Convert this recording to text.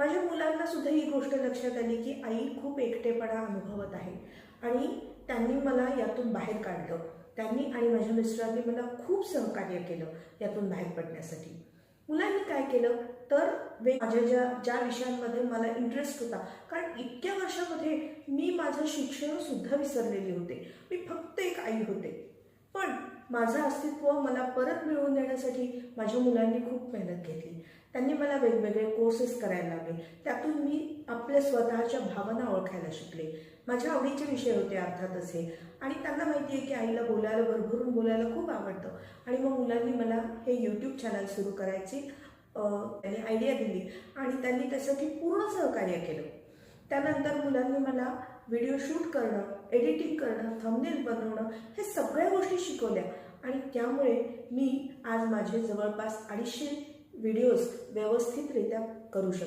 माझ्या मुलांना सुद्धा ही गोष्ट लक्षात आली की आई खूप एकटेपणा अनुभवत आहे. आणि त्यांनी मला यातून बाहेर काढलं. त्यांनी आणि माझ्या मिस्टरांनी मला खूप सहकार्य केलं यातून बाहेर पडण्यासाठी. मुलांनी काय केलं? तर वे माझ्या ज्या ज्या विषयांमध्ये मला इंटरेस्ट होता कारण इतक्या वर्षामध्ये मी माझं शिक्षण सुद्धा विसरलेले होते. मी फक्त एक आई होते. पण माझं अस्तित्व मला परत मिळवून देण्यासाठी माझ्या मुलांनी खूप मेहनत घेतली. त्यांनी मला वेगवेगळे कोर्सेस करायला लागले त्यातून मी आपल्या स्वतःच्या भावना ओळखायला शिकले. माझ्या आवडीचे विषय होते अर्थातच हे. आणि त्यांना माहिती आहे की आईला बोलायला भरभरून बोलायला खूप आवडतं. आणि मग मुलांनी मला हे यूट्यूब चॅनल सुरू करायची त्यांनी आयडिया दिली. आणि त्यांनी त्यासाठी पूर्ण सहकार्य केलं. त्यानंतर मुलांनी मला व्हिडिओ शूट करणं एडिटिंग करणं थंबनेल बनवणं हे सगळ्या गोष्टी शिकवल्या. आणि त्यामुळे मी आज माझे जवळपास अडीचशे व्हिडिओज व्यवस्थितरित्या करू शकतो.